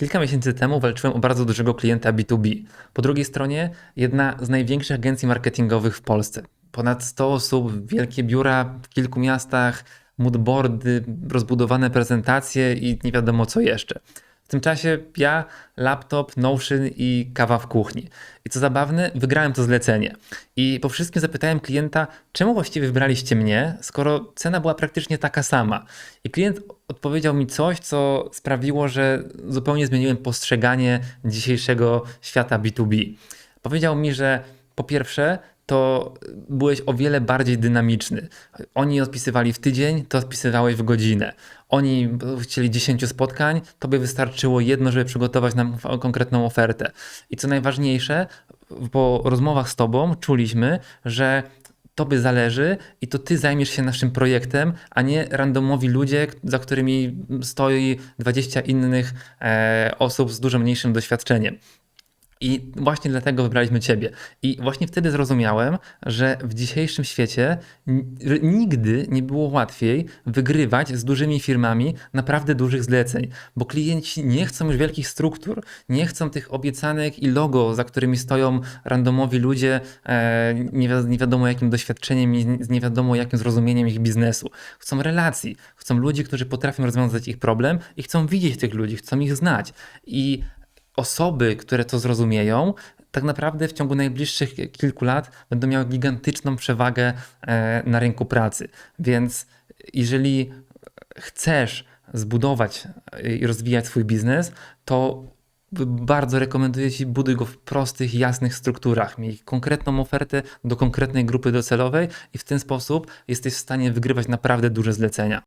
Kilka miesięcy temu walczyłem o bardzo dużego klienta B2B. Po drugiej stronie jedna z największych agencji marketingowych w Polsce. Ponad 100 osób, wielkie biura w kilku miastach, moodboardy, rozbudowane prezentacje i nie wiadomo co jeszcze. Tym czasie ja, laptop, Notion i kawa w kuchni. I co zabawne, wygrałem to zlecenie. I po wszystkim zapytałem klienta, czemu właściwie wybraliście mnie, skoro cena była praktycznie taka sama. I klient odpowiedział mi coś, co sprawiło, że zupełnie zmieniłem postrzeganie dzisiejszego świata B2B. Powiedział mi, że po pierwsze, to byłeś o wiele bardziej dynamiczny. Oni odpisywali w tydzień, to odpisywałeś w godzinę. Oni chcieli 10 spotkań, tobie wystarczyło jedno, żeby przygotować nam konkretną ofertę. I co najważniejsze, po rozmowach z tobą czuliśmy, że tobie zależy i to ty zajmiesz się naszym projektem, a nie randomowi ludzie, za którymi stoi 20 innych e, osób z dużo mniejszym doświadczeniem. I właśnie dlatego wybraliśmy Ciebie. I właśnie wtedy zrozumiałem, że w dzisiejszym świecie nigdy nie było łatwiej wygrywać z dużymi firmami naprawdę dużych zleceń, bo klienci nie chcą już wielkich struktur, nie chcą tych obiecanek i logo, za którymi stoją randomowi ludzie e, nie, wi- nie wiadomo jakim doświadczeniem i nie wiadomo jakim zrozumieniem ich biznesu. Chcą relacji, chcą ludzi, którzy potrafią rozwiązać ich problem i chcą widzieć tych ludzi, chcą ich znać. I osoby, które to zrozumieją, tak naprawdę w ciągu najbliższych kilku lat będą miały gigantyczną przewagę e, na rynku pracy. Więc jeżeli chcesz zbudować i rozwijać swój biznes, to bardzo rekomenduję Ci buduj go w prostych, jasnych strukturach. Miej konkretną ofertę do konkretnej grupy docelowej i w ten sposób jesteś w stanie wygrywać naprawdę duże zlecenia.